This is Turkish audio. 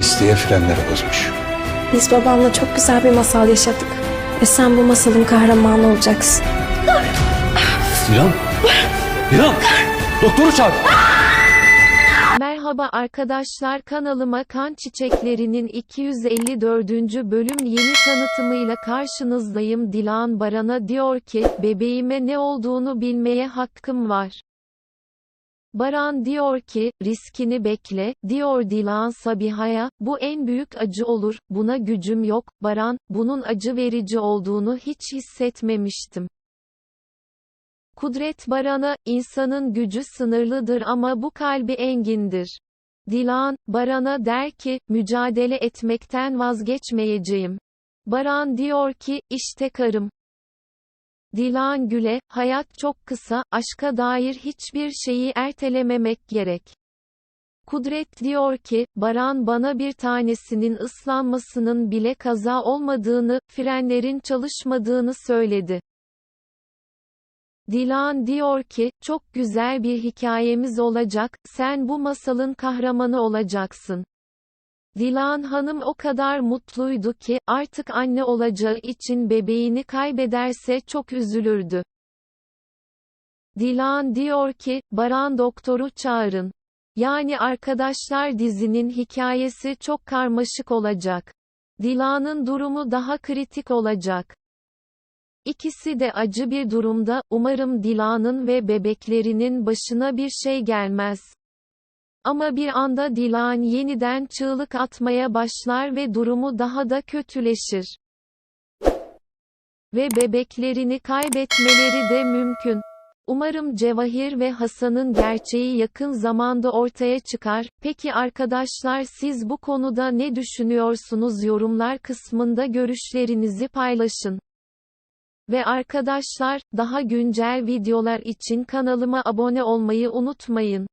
İsteye frenleri bozmuş. Biz babamla çok güzel bir masal yaşadık. Ve sen bu masalın kahramanı olacaksın. Dilan! Dilan! Doktoru çağır! Merhaba arkadaşlar kanalıma Kan Çiçekleri'nin 254. bölüm yeni tanıtımıyla karşınızdayım. Dilan Baran'a diyor ki, bebeğime ne olduğunu bilmeye hakkım var. Baran diyor ki, riskini bekle, diyor Dilan Sabiha'ya, bu en büyük acı olur, buna gücüm yok, Baran, bunun acı verici olduğunu hiç hissetmemiştim. Kudret Baran'a, insanın gücü sınırlıdır ama bu kalbi engindir. Dilan, Baran'a der ki, mücadele etmekten vazgeçmeyeceğim. Baran diyor ki, işte karım. Dilan Güle, hayat çok kısa, aşka dair hiçbir şeyi ertelememek gerek. Kudret diyor ki, Baran bana bir tanesinin ıslanmasının bile kaza olmadığını, frenlerin çalışmadığını söyledi. Dilan diyor ki, çok güzel bir hikayemiz olacak, sen bu masalın kahramanı olacaksın. Dilan Hanım o kadar mutluydu ki, artık anne olacağı için bebeğini kaybederse çok üzülürdü. Dilan diyor ki, Baran doktoru çağırın. Yani arkadaşlar dizinin hikayesi çok karmaşık olacak. Dilan'ın durumu daha kritik olacak. İkisi de acı bir durumda, umarım Dilan'ın ve bebeklerinin başına bir şey gelmez. Ama bir anda Dilan yeniden çığlık atmaya başlar ve durumu daha da kötüleşir. Ve bebeklerini kaybetmeleri de mümkün. Umarım Cevahir ve Hasan'ın gerçeği yakın zamanda ortaya çıkar. Peki arkadaşlar siz bu konuda ne düşünüyorsunuz yorumlar kısmında görüşlerinizi paylaşın. Ve arkadaşlar, daha güncel videolar için kanalıma abone olmayı unutmayın.